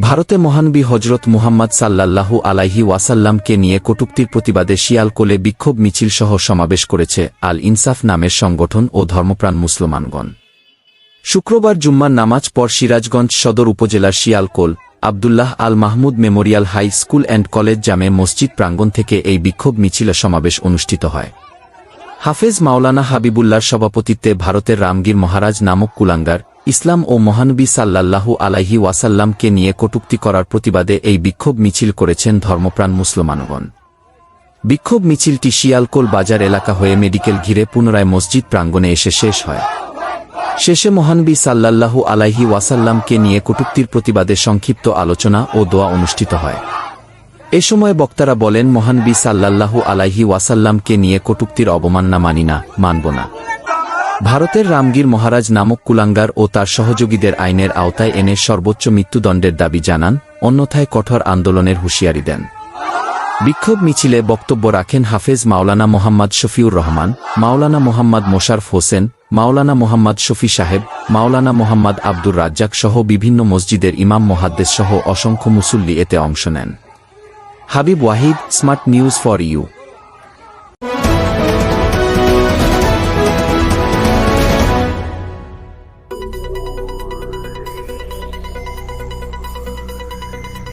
ভারতে মহানবী হজরত মুহাম্মদ সাল্লাল্লাহু আলাইহি ওয়াসাল্লামকে নিয়ে কটুক্তির প্রতিবাদে শিয়ালকোলে বিক্ষোভ মিছিল সহ সমাবেশ করেছে আল ইনসাফ নামের সংগঠন ও ধর্মপ্রাণ মুসলমানগণ। শুক্রবার জুম্মার নামাজ পর সিরাজগঞ্জ সদর উপজেলার Shialkol Abdullah Al Mahmud memorial high school and college জামে মসজিদ প্রাঙ্গণ থেকে এই বিক্ষোভ মিছিল সমাবেশ অনুষ্ঠিত হয়। হাফেজ মাওলানা হাবিবুল্লার সভাপতিত্বে ভারতের রামগীর মহারাজ নামক কুলাঙ্গার ইসলাম ও মহানবী সাল্লাল্লাহু আলাইহি ওয়াসাল্লামকে নিয়ে কটুক্তি করার প্রতিবাদে এই বিক্ষোভ মিছিল করেছেন ধর্মপ্রাণ মুসলমানগণ। বিক্ষোভ মিছিলটি শিয়ালকোল বাজার এলাকা হয়ে মেডিকেল ঘিরে পুনরায় মসজিদ প্রাঙ্গণে এসে শেষ হয়। শেষে মহানবী সাল্লাল্লাহু আলাইহি ওয়াসাল্লামকে নিয়ে কটুক্তির প্রতিবাদে সংক্ষিপ্ত আলোচনা ও দোয়া অনুষ্ঠিত হয়। এ সময় বক্তারা বলেন, মহানবী সাল্লাল্লাহু আলাইহি ওয়াসাল্লামকে নিয়ে কটুক্তির অবমাননা মানি না, মানব না। ভারতের রামগীর মহারাজ নামক কুলাঙ্গার ও তার সহযোগীদের আইনের আওতায় এনে সর্বোচ্চ মৃত্যুদণ্ডের দাবি জানান, অন্যথায় কঠোর আন্দোলনের হুঁশিয়ারি দেন। বিক্ষোভ মিছিলে বক্তব্য রাখেন হাফেজ মাওলানা মোহাম্মদ শফিউর রহমান, মাওলানা মোহাম্মদ মোশারফ হোসেন, মাওলানা মোহাম্মদ শফি সাহেব, মাওলানা মোহাম্মদ আব্দুর রাজ্জাক সহ বিভিন্ন মসজিদের ইমাম মহাদ্দেশ সহ অসংখ্য মুসল্লি এতে অংশ নেন। Habib Wahid, smart news for you.